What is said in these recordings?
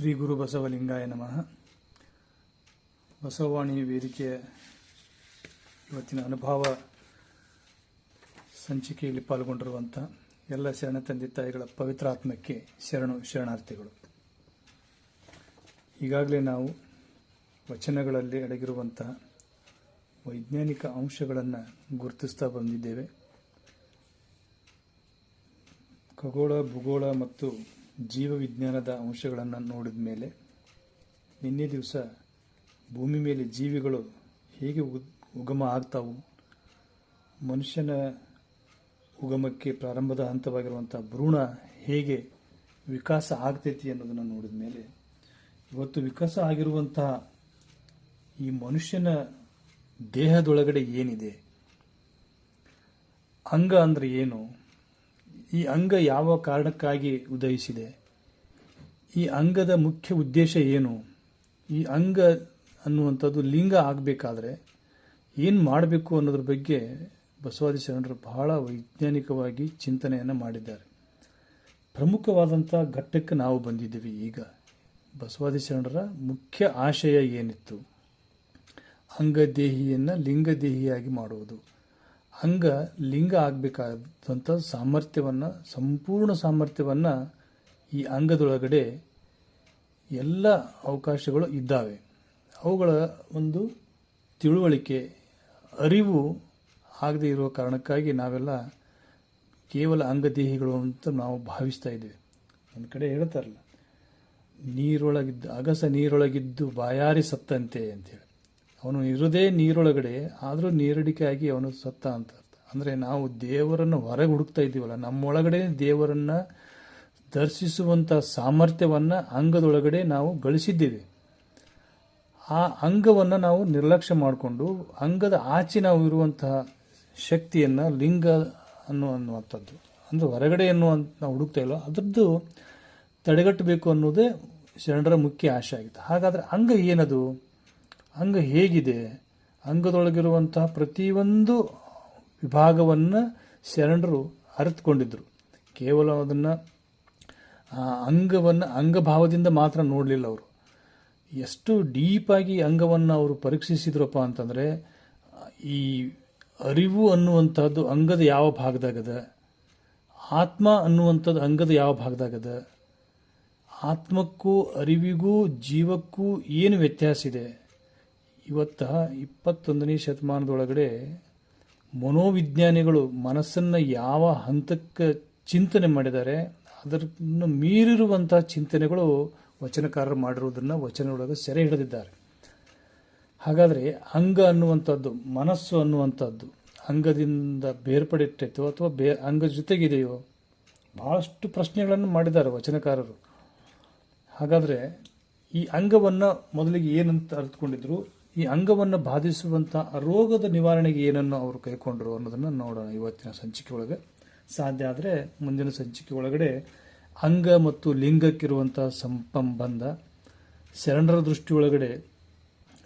ಶ್ರೀ ಗುರು ಬಸವಲಿಂಗಾಯ ನಮಃ. ಬಸವಾಣಿ ವೇದಿಕೆಯ ಇವತ್ತಿನ ಅನುಭವ ಸಂಚಿಕೆಯಲ್ಲಿ ಪಾಲ್ಗೊಂಡಿರುವಂಥ ಎಲ್ಲ ಶರಣ ತಂದೆ ತಾಯಿಗಳ ಪವಿತ್ರಾತ್ಮಕ್ಕೆ ಶರಣು ಶರಣಾರ್ಥಿಗಳು. ಈಗಾಗಲೇ ನಾವು ವಚನಗಳಲ್ಲಿ ಅಡಗಿರುವಂತಹ ವೈಜ್ಞಾನಿಕ ಅಂಶಗಳನ್ನು ಗುರುತಿಸ್ತಾ ಬಂದಿದ್ದೇವೆ. ಖಗೋಳ, ಭೂಗೋಳ ಮತ್ತು ಜೀವವಿಜ್ಞಾನದ ಅಂಶಗಳನ್ನು ನೋಡಿದ ಮೇಲೆ ನಿನ್ನೆ ದಿವಸ ಭೂಮಿ ಮೇಲೆ ಜೀವಿಗಳು ಹೇಗೆ ಉಗ್- ಉಗಮ ಆಗ್ತಾವು, ಮನುಷ್ಯನ ಉಗಮಕ್ಕೆ ಪ್ರಾರಂಭದ ಹಂತವಾಗಿರುವಂಥ ಭ್ರೂಣ ಹೇಗೆ ವಿಕಾಸ ಆಗ್ತೈತಿ ಅನ್ನೋದನ್ನು ನೋಡಿದ ಮೇಲೆ ಇವತ್ತು ವಿಕಾಸ ಆಗಿರುವಂತಹ ಈ ಮನುಷ್ಯನ ದೇಹದೊಳಗಡೆ ಏನಿದೆ, ಅಂಗ ಅಂದ್ರೆ ಏನು, ಈ ಅಂಗ ಯಾವ ಕಾರಣಕ್ಕಾಗಿ ಉದಯಿಸಿದೆ ಈ ಅಂಗದ ಮುಖ್ಯ ಉದ್ದೇಶ ಏನು? ಈ ಅಂಗ ಅನ್ನುವಂಥದ್ದು ಲಿಂಗ ಆಗಬೇಕಾದ್ರೆ ಏನು ಮಾಡಬೇಕು ಅನ್ನೋದ್ರ ಬಗ್ಗೆ ಬಸವಾದಿ ಶರಣರು ಬಹಳ ವೈಜ್ಞಾನಿಕವಾಗಿ ಚಿಂತನೆಯನ್ನು ಮಾಡಿದ್ದಾರೆ. ಪ್ರಮುಖವಾದಂಥ ಘಟ್ಟಕ್ಕೆ ನಾವು ಬಂದಿದ್ದೀವಿ ಈಗ. ಬಸವಾದಿ ಶರಣರ ಮುಖ್ಯ ಆಶಯ ಏನಿತ್ತು? ಅಂಗದೇಹಿಯನ್ನು ಲಿಂಗದೇಹಿಯಾಗಿ ಮಾಡುವುದು. ಅಂಗ ಲಿಂಗ ಆಗಬೇಕಾದಂಥ ಸಾಮರ್ಥ್ಯವನ್ನು, ಸಂಪೂರ್ಣ ಸಾಮರ್ಥ್ಯವನ್ನು ಈ ಅಂಗದೊಳಗಡೆ ಎಲ್ಲ ಅವಕಾಶಗಳು ಇದ್ದಾವೆ. ಅವುಗಳ ಒಂದು ತಿಳುವಳಿಕೆ, ಅರಿವು ಆಗದೇ ಇರುವ ಕಾರಣಕ್ಕಾಗಿ ನಾವೆಲ್ಲ ಕೇವಲ ಅಂಗದೇಹಿಗಳು ಅಂತ ನಾವು ಭಾವಿಸ್ತಾ ಇದ್ದೇವೆ. ಒಂದು ಕಡೆ ಹೇಳ್ತಾರಲ್ಲ, ನೀರೊಳಗಿದ್ದು, ಅಗಸ ನೀರೊಳಗಿದ್ದು ಬಾಯಾರಿ ಸತ್ತಂತೆ ಅಂತೇಳಿ. ಅವನು ಇರೋದೇ ನೀರೊಳಗಡೆ, ಆದರೂ ನೀರಡಿಕೆ ಆಗಿ ಅವನು ಸತ್ತ ಅಂತ ಅರ್ಥ. ಅಂದ್ರೆ ನಾವು ದೇವರನ್ನು ಹೊರಗೆ ಹುಡುಕ್ತಾ ಇದ್ದೀವಲ್ಲ, ನಮ್ಮೊಳಗಡೆ ದೇವರನ್ನ ದರ್ಶಿಸುವಂತ ಸಾಮರ್ಥ್ಯವನ್ನು ಅಂಗದೊಳಗಡೆ ನಾವು ಗಳಿಸಿದ್ದೇವೆ. ಆ ಅಂಗವನ್ನು ನಾವು ನಿರ್ಲಕ್ಷ್ಯ ಮಾಡಿಕೊಂಡು ಅಂಗದ ಆಚೆ ನಾವು ಇರುವಂತಹ ಶಕ್ತಿಯನ್ನು ಲಿಂಗ ಅನ್ನೋ ಅನ್ನುವಂಥದ್ದು, ಅಂದರೆ ಹೊರಗಡೆ ಅನ್ನುವಂತ ನಾವು ಹುಡುಕ್ತಾ ಇಲ್ಲ ಅದರದ್ದು ತಡೆಗಟ್ಟಬೇಕು ಅನ್ನೋದೇ ಶರಣರ ಮುಖ್ಯ ಆಶೆ ಆಗಿತ್ತು ಹಾಗಾದ್ರೆ ಅಂಗ ಏನದು? ಅಂಗ ಹೇಗಿದೆ? ಅಂಗದೊಳಗಿರುವಂತಹ ಪ್ರತಿಯೊಂದು ವಿಭಾಗವನ್ನು ಶರಣರು ಅರಿತುಕೊಂಡಿದ್ದರು ಕೇವಲ ಅದನ್ನು ಅಂಗವನ್ನು, ಅಂಗಭಾವದಿಂದ ಮಾತ್ರ ನೋಡಲಿಲ್ಲ ಅವರು. ಎಷ್ಟು ಡೀಪಾಗಿ ಅಂಗವನ್ನು ಅವರು ಪರೀಕ್ಷಿಸಿದ್ರಪ್ಪ ಅಂತಂದರೆ, ಈ ಅರಿವು ಅನ್ನುವಂಥದ್ದು ಅಂಗದ ಯಾವ ಭಾಗದಾಗದ, ಆತ್ಮ ಅನ್ನುವಂಥದ್ದು ಅಂಗದ ಯಾವ ಭಾಗದಾಗದ, ಆತ್ಮಕ್ಕೂ ಅರಿವಿಗೂ ಜೀವಕ್ಕೂ ಏನು ವ್ಯತ್ಯಾಸ ಇದೆ? ಇವತ್ತ ಇಪ್ಪತ್ತೊಂದನೇ ಶತಮಾನದೊಳಗಡೆ ಮನೋವಿಜ್ಞಾನಿಗಳು ಮನಸ್ಸನ್ನು ಯಾವ ಹಂತಕ್ಕೆ ಚಿಂತನೆ ಮಾಡಿದ್ದಾರೆ ಅದನ್ನು ಮೀರಿರುವಂತಹ ಚಿಂತನೆಗಳು ವಚನಕಾರರು ಮಾಡಿರುವುದನ್ನು ವಚನದೊಳಗೆ ಸೆರೆ ಹಿಡಿದಿದ್ದಾರೆ. ಹಾಗಾದರೆ ಅಂಗ ಅನ್ನುವಂಥದ್ದು, ಮನಸ್ಸು ಅನ್ನುವಂಥದ್ದು, ಅಂಗದಿಂದ ಬೇರ್ಪಡಿಟ್ಟೈತೋ ಅಥವಾ ಬೇ, ಅಂಗ ಜೊತೆಗಿದೆಯೋ ಬಹಳಷ್ಟು ಪ್ರಶ್ನೆಗಳನ್ನು ಮಾಡಿದ್ದಾರೆ ವಚನಕಾರರು. ಹಾಗಾದರೆ ಈ ಅಂಗವನ್ನು ಮೊದಲಿಗೆ ಏನಂತ ಅರ್ಥಕೊಂಡಿದ್ರು ಈ ಅಂಗವನ್ನು ಬಾಧಿಸುವಂಥ ರೋಗದ ನಿವಾರಣೆಗೆ ಏನನ್ನು ಅವರು ಕೈಕೊಂಡರು ಅನ್ನೋದನ್ನು ನೋಡೋಣ ಇವತ್ತಿನ ಸಂಚಿಕೆ ಒಳಗೆ. ಸಾಧ್ಯ ಆದರೆ ಮುಂದಿನ ಸಂಚಿಕೆ ಒಳಗಡೆ ಅಂಗ ಮತ್ತು ಲಿಂಗಕ್ಕಿರುವಂಥ ಸಂಬಂಧ ಶರಣರ ದೃಷ್ಟಿಯೊಳಗಡೆ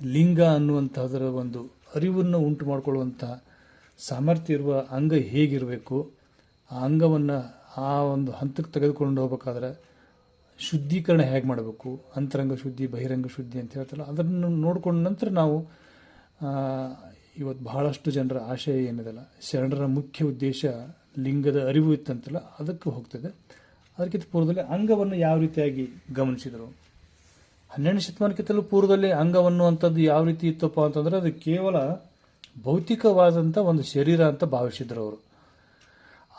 ಲಿಂಗ ಅನ್ನುವಂಥದರ ಒಂದು ಅರಿವನ್ನು ಉಂಟು ಮಾಡಿಕೊಳ್ಳುವಂಥ ಸಾಮರ್ಥ್ಯ ಇರುವ ಅಂಗ ಹೇಗಿರಬೇಕು, ಆ ಅಂಗವನ್ನು ಆ ಒಂದು ಹಂತಕ್ಕೆ ತೆಗೆದುಕೊಂಡು ಹೋಗ್ಬೇಕಾದ್ರೆ ಶುದ್ಧೀಕರಣ ಹೇಗೆ ಮಾಡಬೇಕು, ಅಂತರಂಗ ಶುದ್ಧಿ, ಬಹಿರಂಗ ಶುದ್ಧಿ ಅಂತ ಹೇಳ್ತಲ್ಲ ಅದನ್ನು ನೋಡಿಕೊಂಡ ನಂತರ ನಾವು ಇವತ್ತು ಬಹಳಷ್ಟು ಜನರ ಆಶಯ ಏನಿದೆಲ್ಲ ಶರಣರ ಮುಖ್ಯ ಉದ್ದೇಶ ಲಿಂಗದ ಅರಿವು ಇತ್ತಂತಲ್ಲ, ಅದಕ್ಕೆ ಹೋಗ್ತದೆ. ಅದಕ್ಕಿಂತ ಪೂರ್ವದಲ್ಲಿ ಅಂಗವನ್ನು ಯಾವ ರೀತಿಯಾಗಿ ಗಮನಿಸಿದರು? ಹನ್ನೆರಡು ಶತಮಾನಕ್ಕಿಂತಲೂ ಪೂರ್ವದಲ್ಲಿ ಅಂಗವನ್ನು ಅಂತದ್ದು ಯಾವ ರೀತಿ ಇತ್ತಪ್ಪ ಅಂತಂದ್ರೆ, ಅದು ಕೇವಲ ಭೌತಿಕವಾದಂಥ ಒಂದು ಶರೀರ ಅಂತ ಭಾವಿಸಿದ್ರು ಅವರು.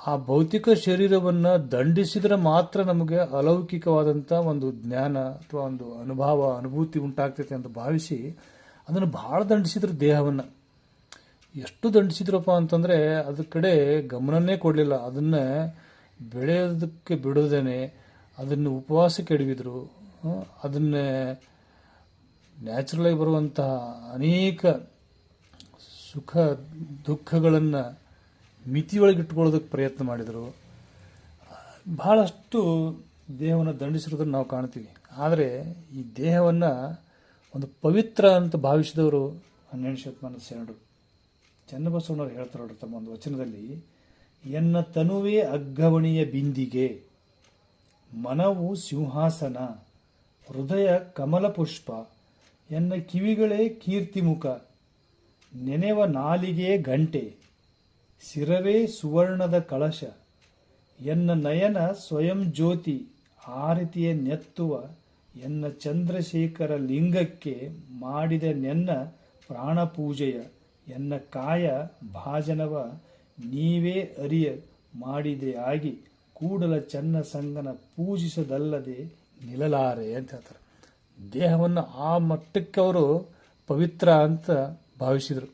ಆ ಭೌತಿಕ ಶರೀರವನ್ನು ದಂಡಿಸಿದ್ರೆ ಮಾತ್ರ ನಮಗೆ ಅಲೌಕಿಕವಾದಂಥ ಒಂದು ಜ್ಞಾನ ಅಥವಾ ಒಂದು ಅನುಭವ, ಅನುಭೂತಿ ಉಂಟಾಗ್ತೈತೆ ಅಂತ ಭಾವಿಸಿ, ಅದನ್ನು ಬಹಳ ದಂಡಿಸಿದ್ರು ದೇಹವನ್ನು. ಎಷ್ಟು ದಂಡಿಸಿದ್ರಪ್ಪ ಅಂತಂದರೆ ಅದ್ರ ಕಡೆ ಗಮನನೇ ಕೊಡಲಿಲ್ಲ. ಅದನ್ನು ಬೆಳೆಯೋದಕ್ಕೆ ಬಿಡೋದೇನೆ, ಅದನ್ನು ಉಪವಾಸಕ್ಕೆ ಎಡವಿದ್ರು ಅದನ್ನೇ ನ್ಯಾಚುರಲಾಗಿ ಬರುವಂತಹ ಅನೇಕ ಸುಖ ದುಃಖಗಳನ್ನು ಮಿತಿಯೊಳಗೆ ಇಟ್ಕೊಳ್ಳೋದಕ್ಕೆ ಪ್ರಯತ್ನ ಮಾಡಿದರು. ಬಹಳಷ್ಟು ದೇಹವನ್ನು ದಂಡಿಸಿರೋದನ್ನು ನಾವು ಕಾಣ್ತೀವಿ. ಆದರೆ ಈ ದೇಹವನ್ನು ಒಂದು ಪವಿತ್ರ ಅಂತ ಭಾವಿಸಿದವರು ಹನ್ನೆರಡು ಶತಮಾನದ ಶರಣರು ಚನ್ನಬಸವಣ್ಣವ್ರು ಹೇಳ್ತಾರೆ ನೋಡ್ರಿ ತಮ್ಮ ಒಂದು ವಚನದಲ್ಲಿ, ಎನ್ನ ತನುವೇ ಅಗ್ಗವಣಿಯ ಬಿಂದಿಗೆ, ಮನವು ಸಿಂಹಾಸನ, ಹೃದಯ ಕಮಲ ಪುಷ್ಪ, ಎನ್ನ ಕಿವಿಗಳೇ ಕೀರ್ತಿಮುಖ, ನೆನೆವ ನಾಲಿಗೆ ಗಂಟೆ, ಸಿರವೇ ಸುವರ್ಣದ ಕಳಶ, ಎನ್ನ ನಯನ ಸ್ವಯಂ ಜ್ಯೋತಿ ಆರತಿಯ ನೆತ್ತುವ, ಎನ್ನ ಚಂದ್ರಶೇಖರ ಲಿಂಗಕ್ಕೆ ಮಾಡಿದ ನೆನ್ನ ಪ್ರಾಣ ಪೂಜೆಯ ಎನ್ನ ಕಾಯ ಭಾಜನವ ನೀವೇ ಅರಿಯ ಮಾಡಿದೆ ಆಗಿ ಕೂಡಲ ಚನ್ನ ಸಂಗನ ಪೂಜಿಸದಲ್ಲದೆ ನಿಲ್ಲಲಾರೆ ಅಂತ ಹೇಳ್ತಾರೆ. ದೇಹವನ್ನು ಆ ಮಟ್ಟಕ್ಕೆ ಅವರು ಪವಿತ್ರ ಅಂತ ಭಾವಿಸಿದರು.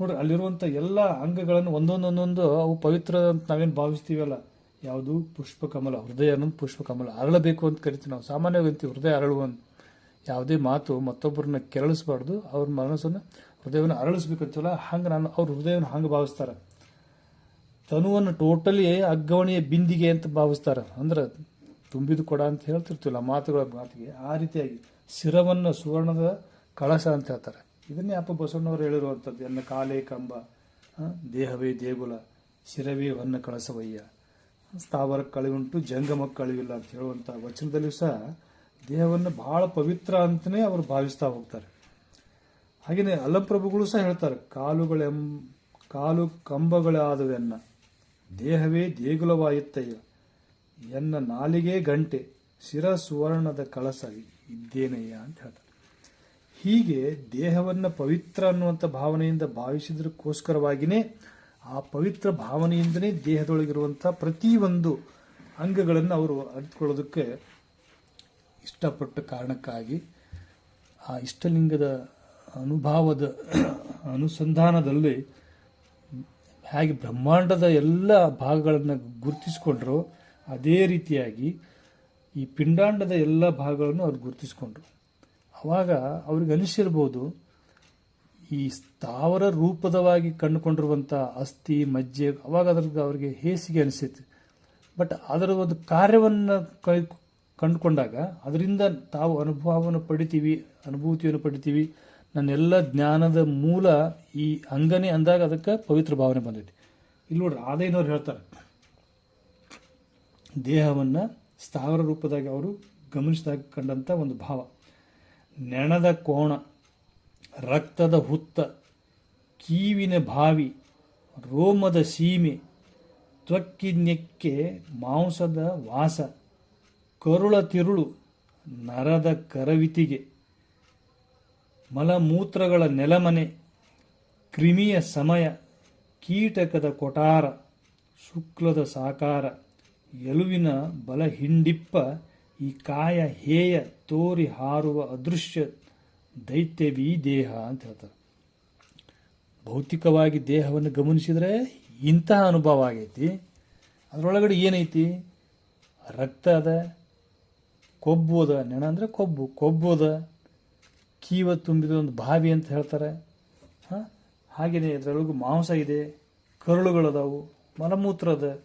ನೋಡ್ರಿ, ಅಲ್ಲಿರುವಂಥ ಎಲ್ಲ ಅಂಗಗಳನ್ನು ಒಂದೊಂದೊಂದೊಂದು ಅವು ಪವಿತ್ರ ಅಂತ ನಾವೇನು ಭಾವಿಸ್ತೀವಲ್ಲ? ಯಾವುದು? ಪುಷ್ಪಕಮಲ ಹೃದಯ ಅನ್ನೋದು ಪುಷ್ಪಕಮಲ ಅರಳಬೇಕು ಅಂತ ಕರಿತೀವಿ ನಾವು. ಸಾಮಾನ್ಯವಾಗಿ ಹೃದಯ ಅರಳುವ ಯಾವುದೇ ಮಾತು ಮತ್ತೊಬ್ಬರನ್ನ ಕೆರಳಿಸಬಾರ್ದು, ಅವ್ರ ಮನಸ್ಸನ್ನು ಹೃದಯವನ್ನು ಅರಳಿಸ್ಬೇಕಂತೀವಲ್ಲ ಹಂಗೆ ನಾನು ಅವ್ರ ಹೃದಯವನ್ನು ಹಂಗೆ ಭಾವಿಸ್ತಾರೆ. ತನುವನ್ನು ಟೋಟಲಿ ಅಗ್ಗವಣಿಯ ಬಿಂದಿಗೆ ಅಂತ ಭಾವಿಸ್ತಾರೆ. ಅಂದ್ರೆ ತುಂಬಿದ ಕೊಡ ಅಂತ ಹೇಳ್ತಿರ್ತೀವಲ್ಲ ಮಾತುಗಳ ಮಾತಿಗೆ, ಆ ರೀತಿಯಾಗಿ ಶಿರವನ್ನು ಸುವರ್ಣದ ಕಳಸ ಅಂತ ಹೇಳ್ತಾರೆ. ಇದನ್ನೇ ಅಪ್ಪ ಬಸವಣ್ಣವರು ಹೇಳಿರುವಂಥದ್ದು, ಎನ್ನ ಕಾಲೇ ಕಂಬ ದೇಹವೇ ದೇಗುಲ, ಶಿರವೇ ಹೊನ್ನ ಕಳಸವಯ್ಯ. ಸ್ಥಾವರ ಕಳಿವುಂಟು, ಜಂಗಮ ಕಳಿವಿಲ್ಲ ಅಂತ ಹೇಳುವಂಥ ವಚನದಲ್ಲಿಯೂ ಸಹ ದೇಹವನ್ನು ಬಹಳ ಪವಿತ್ರ ಅಂತಲೇ ಅವರು ಭಾವಿಸ್ತಾ ಹೋಗ್ತಾರೆ. ಹಾಗೆಯೇ ಅಲ್ಲಪ್ರಭುಗಳು ಸಹ ಹೇಳ್ತಾರೆ, ಕಾಲುಗಳೆಂ, ಕಾಲು ಕಂಬಗಳಾದವೆನ್ನ. ದೇಹವೇ ದೇಗುಲವಾಯುತ್ತಯ್ಯ. ಎನ್ನ ನಾಲಿಗೆ ಗಂಟೆ, ಶಿರ ಸುವರ್ಣದ ಕಳಸ ಇದ್ದೇನಯ್ಯ ಅಂತ ಹೇಳ್ತಾರೆ. ಹೀಗೆ ದೇಹವನ್ನು ಪವಿತ್ರ ಅನ್ನುವಂಥ ಭಾವನೆಯಿಂದ ಭಾವಿಸಿದ್ರಕ್ಕೋಸ್ಕರವಾಗಿಯೇ ಆ ಪವಿತ್ರ ಭಾವನೆಯಿಂದನೇ ದೇಹದೊಳಗಿರುವಂಥ ಪ್ರತಿಯೊಂದು ಅಂಗಗಳನ್ನು ಅವರು ಅರಿತುಕೊಳ್ಳೋದಕ್ಕೆ ಇಷ್ಟಪಟ್ಟ ಕಾರಣಕ್ಕಾಗಿ ಆ ಇಷ್ಟಲಿಂಗದ ಅನುಭಾವದ, ಅನುಸಂಧಾನದಲ್ಲಿ ಹೇಗೆ ಬ್ರಹ್ಮಾಂಡದ ಎಲ್ಲ ಭಾಗಗಳನ್ನು ಗುರುತಿಸಿಕೊಂಡ್ರು ಅದೇ ರೀತಿಯಾಗಿ ಈ ಪಿಂಡಾಂಡದ ಎಲ್ಲ ಭಾಗಗಳನ್ನು ಅವ್ರು ಗುರುತಿಸಿಕೊಂಡ್ರು. ಅವಾಗ ಅವ್ರಿಗೆ ಅನಿಸಿರ್ಬೋದು, ಈ ಸ್ಥಾವರ ರೂಪದವಾಗಿ ಕಂಡುಕೊಂಡಿರುವಂಥ ಅಸ್ಥಿ, ಮಜ್ಜೆ, ಅವಾಗ ಅದ್ರಿಗೆ ಅವ್ರಿಗೆ ಹೇಸಿಗೆ ಅನಿಸುತ್ತೆ. ಬಟ್ ಅದರ ಒಂದು ಕಾರ್ಯವನ್ನು ಕೈ, ಕಂಡುಕೊಂಡಾಗ ಅದರಿಂದ ತಾವು ಅನುಭವವನ್ನು ಪಡಿತೀವಿ, ಅನುಭೂತಿಯನ್ನು ಪಡಿತೀವಿ ನನ್ನೆಲ್ಲ ಜ್ಞಾನದ ಮೂಲ ಈ ಅಂಗನೇ ಅಂದಾಗ ಅದಕ್ಕೆ ಪವಿತ್ರ ಭಾವನೆ ಬಂದೈತಿ. ಇಲ್ಲಿ ನೋಡ್ರಿ ಆದೈನವ್ರು ಹೇಳ್ತಾರೆ. ದೇಹವನ್ನು ಸ್ಥಾವರ ರೂಪದಾಗಿ ಅವರು ಗಮನಿಸಿದಾಗ ಕಂಡಂಥ ಒಂದು ಭಾವ. ನೆಣದ ಕೋಣ, ರಕ್ತದ ಹುತ್ತ, ಕೀವಿನ ಬಾವಿ, ರೋಮದ ಸೀಮೆ, ತ್ವಕ್ಕಿನ್ಯಕ್ಕೆ ಮಾಂಸದ ವಾಸ, ಕರುಳ ತಿರುಳು, ನರದ ಕರವಿತಿಗೆ. ಮಲಮೂತ್ರಗಳ ನೆಲಮನೆ, ಕ್ರಿಮಿಯ ಸಮಯ, ಕೀಟಕದ ಕೊಟಾರ ಶುಕ್ಲದ ಸಾಕಾರ, ಎಲುವಿನ ಬಲ ಹಿಂಡಿಪ್ಪ ಈ ಕಾಯ ಹೇಯ ತೋರಿ ಹಾರುವ ಅದೃಶ್ಯ ದೈತ್ಯವೀ ದೇಹ ಅಂತ ಹೇಳ್ತಾರೆ. ಭೌತಿಕವಾಗಿ ದೇಹವನ್ನು ಗಮನಿಸಿದರೆ ಇಂತಹ ಅನುಭವ ಆಗೈತಿ. ಅದರೊಳಗಡೆ ಏನೈತಿ? ರಕ್ತ ಅದ, ಕೊಬ್ಬು ಅದ, ನೆಣ ಅಂದರೆ ಕೊಬ್ಬು ಕೊಬ್ಬು ಅದ ಕೀವ ತುಂಬಿದ ಒಂದು ಬಾವಿ ಅಂತ ಹೇಳ್ತಾರೆ. ಹಾಂ? ಹಾಗೆಯೇ ಇದರೊಳಗೂ ಮಾಂಸ ಇದೆ, ಕರುಳುಗಳದಾವು ಮಲಮೂತ್ರ ಅದ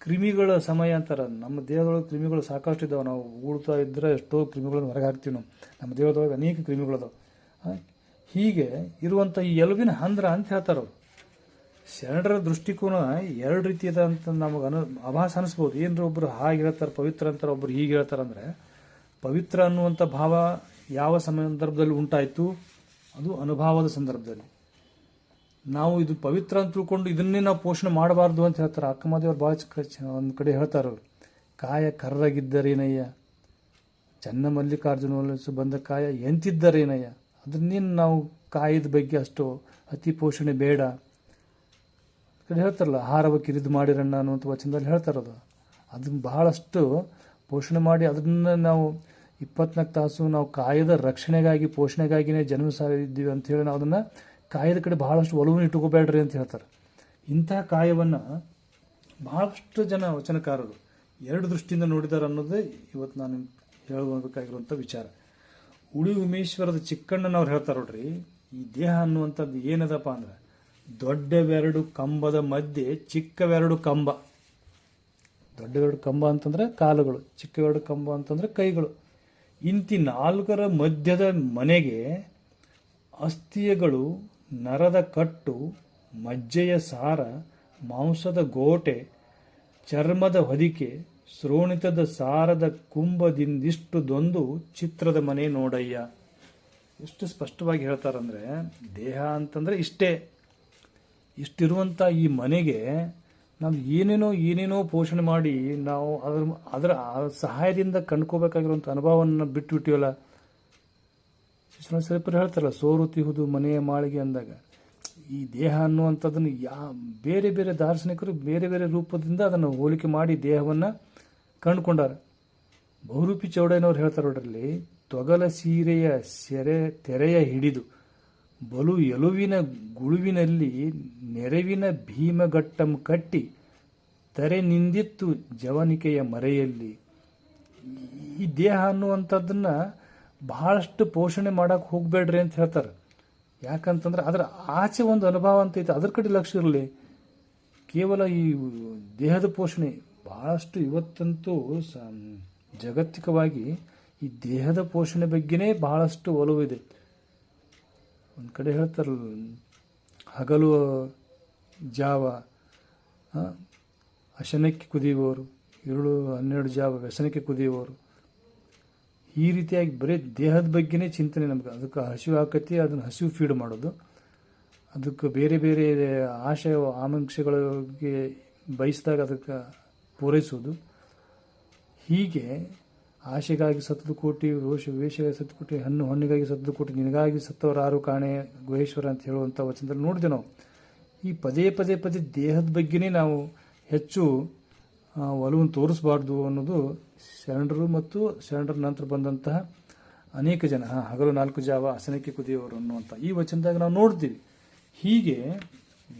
ಕ್ರಿಮಿಗಳ ಸಮಯ ಅಂತಾರೆ. ನಮ್ಮ ದೇಹದೊಳಗೆ ಕ್ರಿಮಿಗಳು ಸಾಕಷ್ಟು ಇದ್ದಾವೆ. ನಾವು ಉಳ್ತಾ ಇದ್ದರೆ ಎಷ್ಟೋ ಕ್ರಿಮಿಗಳನ್ನು ಹೊರಗೆ ಹಾಕ್ತೀವಿ ನಾವು. ನಮ್ಮ ದೇಹದೊಳಗೆ ಅನೇಕ ಕ್ರಿಮಿಗಳದಾವೆ. ಹೀಗೆ ಇರುವಂಥ ಈ ಎಲುಬಿನ ಹಂದ್ರ ಅಂತ ಹೇಳ್ತಾರೆ ಅವರು. ಶರಣರ ದೃಷ್ಟಿಕೋನ ಎರಡು ರೀತಿ ಇದೆ ಅಂತ ನಮಗೆ ಅನು, ಅಭಾಸ ಅನಿಸ್ಬೋದು. ಏನರ ಒಬ್ಬರು ಹಾಗೆ ಹೇಳ್ತಾರೆ, ಪವಿತ್ರ ಅಂತಾರೆ ಒಬ್ಬರು ಹೀಗೆ ಹೇಳ್ತಾರೆ ಅಂದರೆ, ಪವಿತ್ರ ಅನ್ನುವಂಥ ಭಾವ ಯಾವ ಸಂದರ್ಭದಲ್ಲಿ ಉಂಟಾಯಿತು? ಅದು ಅನುಭವದ ಸಂದರ್ಭದಲ್ಲಿ. ನಾವು ಇದು ಪವಿತ್ರ ಅಂತ ತಿಳ್ಕೊಂಡು ಇದನ್ನೇ ನಾವು ಪೋಷಣೆ ಮಾಡಬಾರ್ದು ಅಂತ ಹೇಳ್ತಾರೆ. ಅಕ್ಕಮದೇವ್ರು ಭಾಳ ಒಂದು ಕಡೆ ಹೇಳ್ತಾರೆ. ಕಾಯ ಕರ್ರಗಿದ್ದರೇನಯ್ಯ? ಚನ್ನ ಮಲ್ಲಿಕಾರ್ಜುನ ಬಂದ ಕಾಯ ಎಂತಿದ್ದರೇನಯ್ಯ? ಅದನ್ನೇನು ನಾವು ಕಾಯದ ಬಗ್ಗೆ ಅಷ್ಟು ಅತಿ ಪೋಷಣೆ ಬೇಡ. ಕಡೆ ಹೇಳ್ತಾರಲ್ಲ, ಆಹಾರವ ಕಿರಿದು ಮಾಡಿರಣ್ಣ ಅನ್ನುವಂಥ ವಚನದಲ್ಲಿ ಹೇಳ್ತಾರದು. ಅದನ್ನ ಬಹಳಷ್ಟು ಪೋಷಣೆ ಮಾಡಿ ಅದನ್ನ ನಾವು ಇಪ್ಪತ್ನಾಲ್ಕು ತಾಸು ನಾವು ಕಾಯದ ರಕ್ಷಣೆಗಾಗಿ, ಪೋಷಣೆಗಾಗಿನೇ ಜನ್ಮ ಸಾರಿದ್ದೀವಿ ಅಂತ ಹೇಳಿ ನಾವು ಅದನ್ನು ಕಾಯದ ಕಡೆ ಭಾಳಷ್ಟು ಒಲವನ್ನು ಇಟ್ಕೋಬೇಡ್ರಿ ಅಂತ ಹೇಳ್ತಾರೆ. ಇಂತಹ ಕಾಯವನ್ನು ಭಾಳಷ್ಟು ಜನ ವಚನಕಾರರು ಎರಡು ದೃಷ್ಟಿಯಿಂದ ನೋಡಿದ್ದಾರೆ ಅನ್ನೋದೇ ಇವತ್ತು ನಾನು ಹೇಳಬೇಕಾಗಿರುವಂಥ ವಿಚಾರ. ಉಳಿ ಉಮೇಶ್ವರದ ಚಿಕ್ಕಣ್ಣನವ್ರು ಹೇಳ್ತಾರೆ ನೋಡ್ರಿ, ಈ ದೇಹ ಅನ್ನುವಂಥದ್ದು ಏನದಪ್ಪ ಅಂದ್ರೆ, ದೊಡ್ಡವೆರಡು ಕಂಬದ ಮಧ್ಯೆ ಚಿಕ್ಕವೆರಡು ಕಂಬ. ದೊಡ್ಡವೆರಡು ಕಂಬ ಅಂತಂದ್ರೆ ಕಾಲುಗಳು, ಚಿಕ್ಕವೆರಡು ಕಂಬ ಅಂತಂದ್ರೆ ಕೈಗಳು. ಇಂತಿ ನಾಲ್ಕರ ಮಧ್ಯದ ಮನೆಗೆ ಅಸ್ಥಿಯಗಳು, ನರದ ಕಟ್ಟು, ಮಜ್ಜೆಯ ಸಾರ, ಮಾಂಸದ ಗೋಟೆ, ಚರ್ಮದ ಹೊದಿಕೆ, ಶ್ರೋಣಿತದ ಸಾರದ ಕುಂಭದಿಂದಿಷ್ಟು ದೊಂದು ಚಿತ್ರದ ಮನೆ ನೋಡಯ್ಯ. ಎಷ್ಟು ಸ್ಪಷ್ಟವಾಗಿ ಹೇಳ್ತಾರಂದ್ರೆ, ದೇಹ ಅಂತಂದ್ರೆ ಇಷ್ಟೇ. ಇಷ್ಟಿರುವಂಥ ಈ ಮನೆಗೆ ನಾವು ಏನೇನೋ ಏನೇನೋ ಪೋಷಣೆ ಮಾಡಿ ನಾವು ಅದ್ರ ಅದರ ಸಹಾಯದಿಂದ ಕಂಡ್ಕೋಬೇಕಾಗಿರುವಂಥ ಅನುಭವವನ್ನು ಬಿಟ್ಟು ಬಿಟ್ಟಿವಲ್ಲ ಶಿಕ್ಷಣ ಹೇಳ್ತಾರಲ್ಲ, ಸೋರು ತಿಹುದು ಮನೆಯ ಮಾಳಿಗೆ ಅಂದಾಗ. ಈ ದೇಹ ಅನ್ನುವಂಥದ್ದನ್ನು ಯಾ, ಬೇರೆ ಬೇರೆ ದಾರ್ಶನಿಕರು ಬೇರೆ ಬೇರೆ ರೂಪದಿಂದ ಅದನ್ನು ಹೋಲಿಕೆ ಮಾಡಿ ದೇಹವನ್ನು ಕಂಡುಕೊಂಡಾರ. ಬಹುರೂಪಿ ಚೌಡಯ್ಯನವ್ರು ಹೇಳ್ತಾರೆ ನೋಡ್ರಲ್ಲಿ ತೊಗಲ ಸೀರೆಯ ಸೆರೆ ತೆರೆಯ ಹಿಡಿದು ಬಲು ಎಲುವಿನ ಗುಳುವಿನಲ್ಲಿ ನೆರವಿನ ಭೀಮಘಟ್ಟಂ ಕಟ್ಟಿ ತರೆ ನಿಂದಿತ್ತು ಜವನಿಕೆಯ ಮರೆಯಲ್ಲಿ. ಈ ದೇಹ ಅನ್ನುವಂಥದ್ದನ್ನ ಬಹಳಷ್ಟು ಪೋಷಣೆ ಮಾಡೋಕ್ಕೆ ಹೋಗಬೇಡ್ರಿ ಅಂತ ಹೇಳ್ತಾರೆ. ಯಾಕಂತಂದ್ರೆ ಅದರ ಆಚೆ ಒಂದು ಅನುಭವ ಅಂತ ಐತೆ. ಅದ್ರ ಕಡೆ ಲಕ್ಷ್ಯ ಇರಲಿ. ಕೇವಲ ಈ ದೇಹದ ಪೋಷಣೆ ಬಹಳಷ್ಟು ಇವತ್ತಂತೂ ಜಾಗತಿಕವಾಗಿ ಈ ದೇಹದ ಪೋಷಣೆ ಬಗ್ಗೆನೇ ಬಹಳಷ್ಟು ಒಲವಿದೆ ಒಂದು ಕಡೆ ಹೇಳ್ತಾರಲ್ಲ, ಹಗಲು ಜಾವ ಅಶನಕ್ಕೆ ಕುದಿಯುವವರು ಏಳು ಹನ್ನೆರಡು ಜಾವ ವ್ಯಸನಕ್ಕೆ ಕುದಿಯುವವರು. ಈ ರೀತಿಯಾಗಿ ಬರೀ ದೇಹದ ಬಗ್ಗೆನೇ ಚಿಂತನೆ ನಮ್ಗೆ. ಅದಕ್ಕೆ ಹಸಿವು ಹಾಕತಿ ಅದನ್ನು ಹಸಿವು ಫೀಡ್ ಮಾಡೋದು. ಅದಕ್ಕೆ ಬೇರೆ ಬೇರೆ ಆಶಯ, ಆಕಾಂಕ್ಷೆಗಳಿಗೆ ಬಯಸಿದಾಗ ಅದಕ್ಕೆ ಪೂರೈಸೋದು. ಹೀಗೆ ಆಶೆಗಾಗಿ ಸತ್ತದು ಕೋಟಿ, ರೋಷ, ವೇಷಗಾಗಿ ಸತ್ತು ಕೋಟಿ, ಹಣ್ಣು, ಹಣ್ಣಿಗಾಗಿ ಸತ್ತದು ಕೋಟಿ, ನಿನಗಾಗಿ ಸತ್ತವರ ಆರು ಕಾಣೆ, ಗುಹೇಶ್ವರ ಅಂತ ಹೇಳುವಂಥ ವಚನದಲ್ಲಿ ನೋಡಿದೆ ನಾವು. ಈ ಪದೇ ಪದೇ ಪದೇ ದೇಹದ ಬಗ್ಗೆನೇ ನಾವು ಹೆಚ್ಚು ಒಲವನ್ನು ತೋರಿಸಬಾರ್ದು ಅನ್ನೋದು ಶರಣರು ಮತ್ತು ಶರಣರ ನಂತರ ಬಂದಂತಹ ಅನೇಕ ಜನ ಹಗಲು ನಾಲ್ಕು ಜಾವ ಹಸನಕ್ಕೆ ಕುದಿಯವರು ಅನ್ನುವಂಥ ಈ ವಚನದಾಗ ನಾವು ನೋಡ್ತೀವಿ. ಹೀಗೆ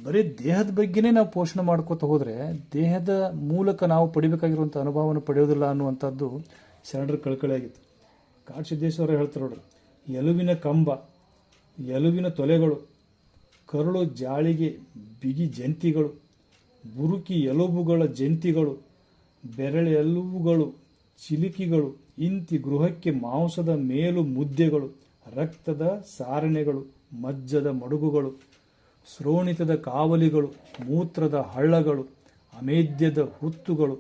ಬರೀ ದೇಹದ ಬಗ್ಗೆನೇ ನಾವು ಪೋಷಣೆ ಮಾಡ್ಕೋತ ಹೋದರೆ ದೇಹದ ಮೂಲಕ ನಾವು ಪಡಿಬೇಕಾಗಿರುವಂಥ ಅನುಭವವನ್ನು ಪಡೆಯೋದಿಲ್ಲ ಅನ್ನುವಂಥದ್ದು ಶರಣರ ಕಳಕಳಿಯಾಗಿತ್ತು ಕಾಡ್ ಸಿದ್ದೇಶ್ವರ ಹೇಳ್ತಾರೆ ನೋಡ್ರಿ, ಎಲುವಿನ ಕಂಬ, ಎಲುವಿನ ತೊಲೆಗಳು ಕರುಳು ಜಾಳಿಗೆ ಬಿಗಿ ಜಂತಿಗಳು, ಬುರುಕಿ ಎಲುಬುಗಳ ಜಂತಿಗಳು ಬೆರಳೆಲುಬುಗಳು ಚಿಲಿಕಿಗಳು, ಇಂತಿ ಗೃಹಕ್ಕೆ ಮಾಂಸದ ಮೇಲು ಮುದ್ದೆಗಳು, ರಕ್ತದ ಸಾರಣೆಗಳು, ಮಜ್ಜದ ಮಡುಗುಗಳು, ಶ್ರೋಣಿತದ ಕಾವಲಿಗಳು, ಮೂತ್ರದ ಹಳ್ಳಗಳು, ಅಮೇದ್ಯದ ಹುತ್ತುಗಳು,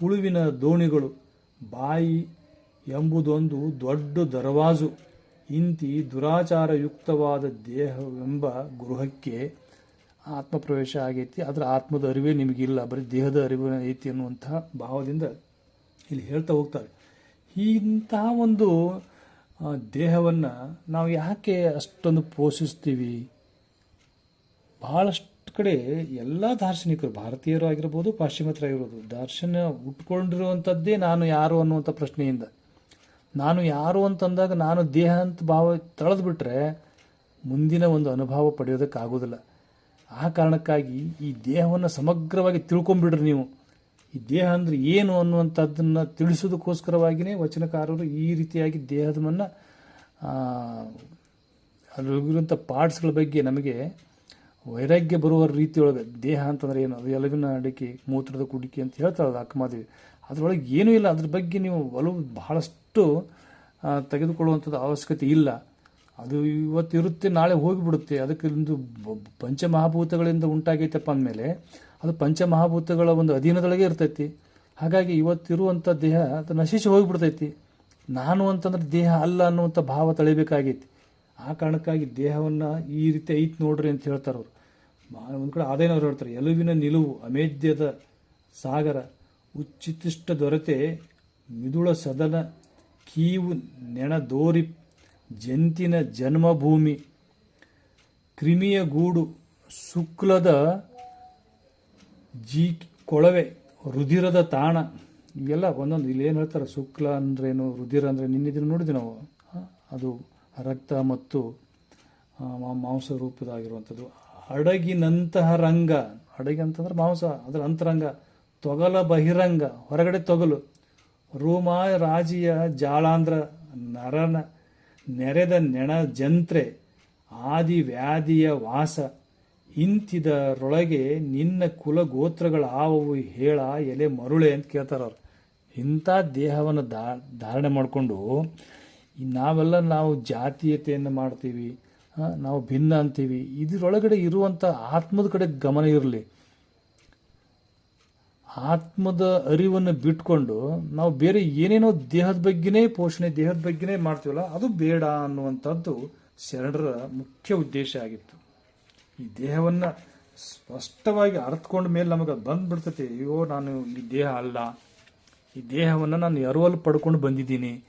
ಹುಳುವಿನ ದೋಣಿಗಳು, ಬಾಯಿ ಎಂಬುದೊಂದು ದೊಡ್ಡ ದರವಾಜು. ಇಂತಿ ದುರಾಚಾರಯುಕ್ತವಾದ ದೇಹವೆಂಬ ಗೃಹಕ್ಕೆ ಆತ್ಮ ಪ್ರವೇಶ ಆಗೈತಿ. ಅದರ ಆತ್ಮದ ಅರಿವೇ ನಿಮಗಿಲ್ಲ. ಬರೀ ದೇಹದ ಅರಿವು ಐತಿ ಅನ್ನುವಂತಹ ಭಾವದಿಂದ ಇಲ್ಲಿ ಹೇಳ್ತಾ ಹೋಗ್ತಾರೆ. ಇಂತಹ ಒಂದು ದೇಹವನ್ನು ನಾವು ಯಾಕೆ ಅಷ್ಟೊಂದು ಪೋಷಿಸ್ತೀವಿ? ಬಹಳಷ್ಟು ಕಡೆ ಎಲ್ಲ ದಾರ್ಶನಿಕರು, ಭಾರತೀಯರು ಆಗಿರ್ಬೋದು, ಪಾಶ್ಚಿಮಾತ್ಯರಾಗಿರ್ಬೋದು, ದಾರ್ಶನ ಉಟ್ಕೊಂಡಿರುವಂಥದ್ದೇ ನಾನು ಯಾರು ಅನ್ನುವಂಥ ಪ್ರಶ್ನೆಯಿಂದ. ನಾನು ಯಾರು ಅಂತಂದಾಗ ನಾನು ದೇಹ ಅಂತ ಭಾವ ತಳೆದ್ಬಿಟ್ರೆ ಮುಂದಿನ ಒಂದು ಅನುಭವ ಪಡೆಯೋದಕ್ಕಾಗೋದಿಲ್ಲ ಆ ಕಾರಣಕ್ಕಾಗಿ ಈ ದೇಹವನ್ನು ಸಮಗ್ರವಾಗಿ ತಿಳ್ಕೊಂಬಿಡ್ರಿ ನೀವು. ಈ ದೇಹ ಅಂದ್ರೆ ಏನು ಅನ್ನುವಂಥದ್ದನ್ನು ತಿಳಿಸೋದಕ್ಕೋಸ್ಕರವಾಗಿಯೇ ವಚನಕಾರರು ಈ ರೀತಿಯಾಗಿ ದೇಹದವನ್ನು ಅಲ್ಲಿರುವಂಥ ಪಾರ್ಟ್ಸ್ಗಳ ಬಗ್ಗೆ ನಮಗೆ ವೈರಾಗ್ಯ ಬರುವ ರೀತಿಯೊಳಗೆ, ದೇಹ ಅಂತಂದ್ರೆ ಏನು, ಅದು ಎಲಗಿನ ಅಡಿಕೆ, ಮೂತ್ರದ ಕುಡಿಕೆ ಅಂತ ಹೇಳ್ತಾರಲ್ಲ ಅಕ್ಕಮಾದೇವಿ ಅದರೊಳಗೆ ಏನೂ ಇಲ್ಲ, ಅದ್ರ ಬಗ್ಗೆ ನೀವು ಒಲವು ಬಹಳಷ್ಟು ಆ, ತೆಗೆದುಕೊಳ್ಳುವಂಥದ್ದು ಅವಶ್ಯಕತೆ ಇಲ್ಲ. ಅದು ಇವತ್ತು ಇರುತ್ತೆ ನಾಳೆ ಹೋಗಿಬಿಡುತ್ತೆ. ಅದಕ್ಕೆ ಒಂದು ಪಂಚಮಹಾಭೂತಗಳಿಂದ ಉಂಟಾಗೈತಪ್ಪ ಅಂದಮೇಲೆ ಅದು ಪಂಚಮಹಾಭೂತಗಳ ಒಂದು ಅಧೀನದೊಳಗೆ ಇರ್ತೈತಿ. ಹಾಗಾಗಿ ಇವತ್ತಿರುವಂಥ ದೇಹ ಅದು ನಶಿಸಿ ಹೋಗಿಬಿಡ್ತೈತಿ. ನಾನು ಅಂತಂದ್ರೆ ದೇಹ ಅಲ್ಲ ಅನ್ನುವಂಥ ಭಾವ ತಳಿಬೇಕಾಗೈತಿ. ಆ ಕಾರಣಕ್ಕಾಗಿ ದೇಹವನ್ನು ಈ ರೀತಿ ಐತ್ ನೋಡ್ರಿ ಅಂತ ಹೇಳ್ತಾರೆ ಅವರು. ಒಂದು ಕಡೆ ಅದೇನವ್ರು ಹೇಳ್ತಾರೆ ಎಲುವಿನ ನಿಲುವು ಅಮೇದ್ಯದ ಸಾಗರ ಉಚ್ಚಿತಿಷ್ಟ ದೊರೆತೆ ಮಿದುಳ ಸದನ ಕೀವು ನೆಣದೋರಿ ಜಂತಿನ ಜನ್ಮಭೂಮಿ ಕ್ರಿಮಿಯ ಗೂಡು ಶುಕ್ಲದ ಜೀ ಕೊಳವೆ ರುಧಿರದ ತಾಣ. ಇವೆಲ್ಲ ಒಂದೊಂದು ಇಲ್ಲಿ ಏನು ಹೇಳ್ತಾರೆ? ಶುಕ್ಲ ಅಂದ್ರೇನು, ರುಧಿರ ಅಂದ್ರೆ ನಿನ್ನಿದ್ರೆ ನೋಡಿದ್ವಿ ನಾವು. ಅದು ರಕ್ತ ಮತ್ತು ಮಾಂಸ ರೂಪದಾಗಿರುವಂಥದ್ದು. ಹಡಗಿನಂತಹ ರಂಗ ಅಡಗಿ ಅಂತಂದ್ರೆ ಮಾಂಸ, ಅದರ ಅಂತರಂಗ, ತೊಗಲ ಬಹಿರಂಗ, ಹೊರಗಡೆ ತೊಗಲು. ರೋಮ ರಾಜಿಯ ಜಾಳಾಂಧ್ರ ನರನ ನೆರೆದ ನೆಣ ಜಂತ್ರೆ ಆದಿ ವ್ಯಾಧಿಯ ವಾಸ ಇಂತಿದರೊಳಗೆ ನಿನ್ನ ಕುಲ ಗೋತ್ರಗಳ ಆವವು ಹೇಳ ಎಲೆ ಮರುಳೆ ಅಂತ ಕೇಳ್ತಾರೆ ಅವ್ರು. ಇಂಥ ದೇಹವನ್ನು ದಾ ಧಾರಣೆ ಮಾಡಿಕೊಂಡು ನಾವೆಲ್ಲ ನಾವು ಜಾತೀಯತೆಯನ್ನು ಮಾಡ್ತೀವಿ ನಾವು ಭಿನ್ನ ಅಂತೀವಿ. ಇದರೊಳಗಡೆ ಇರುವಂಥ ಆತ್ಮದ ಕಡೆ ಗಮನ ಇರಲಿ. ಆತ್ಮದ ಅರಿವನ್ನು ಬಿಟ್ಕೊಂಡು ನಾವು ಬೇರೆ ಏನೇನೋ ದೇಹದ ಬಗ್ಗೆನೇ ಪೋಷಣೆ, ದೇಹದ ಬಗ್ಗೆನೇ ಮಾಡ್ತೀವಲ್ಲ, ಅದು ಬೇಡ ಅನ್ನುವಂಥದ್ದು ಶರಣರ ಮುಖ್ಯ ಉದ್ದೇಶ ಆಗಿತ್ತು. ಈ ದೇಹವನ್ನು ಸ್ಪಷ್ಟವಾಗಿ ಅರ್ಥಕೊಂಡ ಮೇಲೆ ನಮಗೆ ಬಂದ್ಬಿಡ್ತೈತಿ, ಅಯ್ಯೋ, ನಾನು ಈ ದೇಹ ಅಲ್ಲ. ಈ ದೇಹವನ್ನು ನಾನು ಎರವಲು ಪಡ್ಕೊಂಡು ಬಂದಿದ್ದೀನಿ.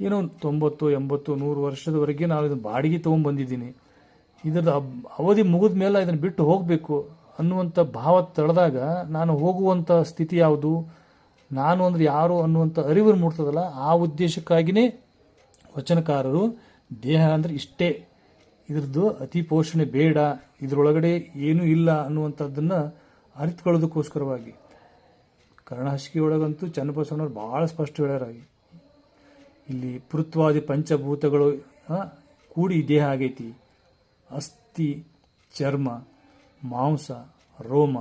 ಏನೋ ತೊಂಬತ್ತು, ಎಂಬತ್ತು, ನೂರು ವರ್ಷದವರೆಗೆ ನಾನು ಇದನ್ನು ಬಾಡಿಗೆ ತೊಗೊಂಡು ಬಂದಿದ್ದೀನಿ ಇದರ ಅವಧಿ ಮುಗಿದ ಮೇಲೆ ಇದನ್ನು ಬಿಟ್ಟು ಹೋಗಬೇಕು. ಅನ್ನುವಂಥ ಭಾವ ತಳೆದಾಗ ನಾನು ಹೋಗುವಂಥ ಸ್ಥಿತಿ ಯಾವುದು? ನಾನು ಅಂದ್ರೆ ಯಾರು ಅನ್ನುವಂಥ ಅರಿವು ಮೂಡ್ತದಲ್ಲ, ಆ ಉದ್ದೇಶಕ್ಕಾಗಿಯೇ ವಚನಕಾರರು ದೇಹ ಅಂದರೆ ಇಷ್ಟೇ. ಇದ್ರದ್ದು ಅತಿ ಪೋಷಣೆ ಬೇಡ, ಇದರೊಳಗಡೆ ಏನೂ ಇಲ್ಲ ಅನ್ನುವಂಥದ್ದನ್ನು ಅರಿತುಕೊಳ್ಳೋದಕ್ಕೋಸ್ಕರವಾಗಿ. ಕರ್ಣಹಸಿಕೆಯೊಳಗಂತೂ ಚನ್ನಬಸವನವರು ಭಾಳ ಸ್ಪಷ್ಟ ಹೇಳ್ಯಾರ. ಇಲ್ಲಿ ಪೃತ್ವಾದಿ ಪಂಚಭೂತಗಳು ಕೂಡಿ ದೇಹ ಆಗೈತಿ. ಅಸ್ಥಿ, ಚರ್ಮ ಮಾಂಸ, ರೋಮ